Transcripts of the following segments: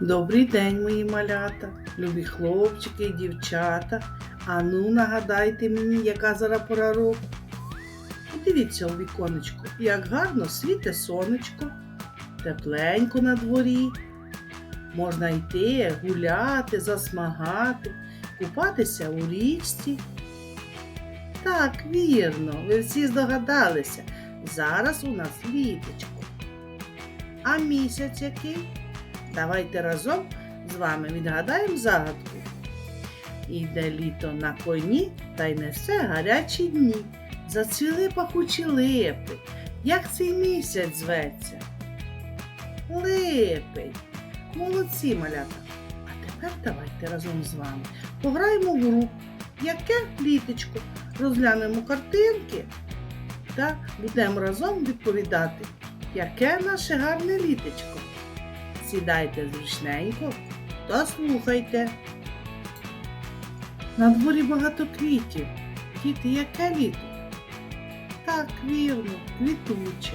Добрий день, мої малята, любі хлопчики і дівчата. Ану, нагадайте мені, яка зараз пора року. Подивіться у віконечко, як гарно світе сонечко, тепленько на дворі. Можна йти, гуляти, засмагати, купатися у річці. Так, вірно, ви всі здогадалися. Зараз у нас літочко. А місяць який? Давайте разом з вами відгадаємо загадку. Іде літо на коні та й несе гарячі дні. Зацвіли пахучі липи. Як цей місяць зветься? Липень. Молодці, малята. А тепер давайте разом з вами пограємо в гру. Яке літочко? Розглянемо картинки та будемо разом відповідати, яке наше гарне літочко. Сідайте зручненько та слухайте. На дворі багато квітів. Діти, яке літо? Так, вірно, квітуче.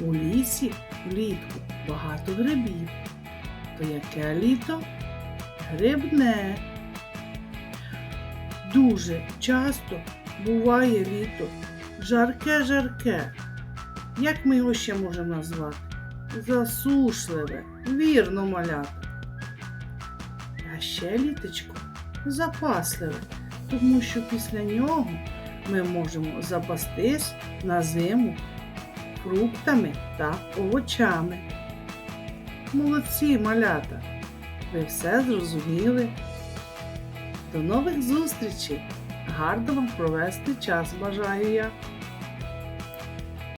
У лісі влітку багато грибів. То яке літо? Грибне. Дуже часто буває літо. Жарке-жарке. Як ми його ще можемо назвати? Засушливе, вірно малята. А ще літочко запасливе, тому що після нього ми можемо запастись на зиму фруктами та овочами. Молодці, малята! Ви все зрозуміли. До нових зустрічей! Гарно вам провести час бажаю я!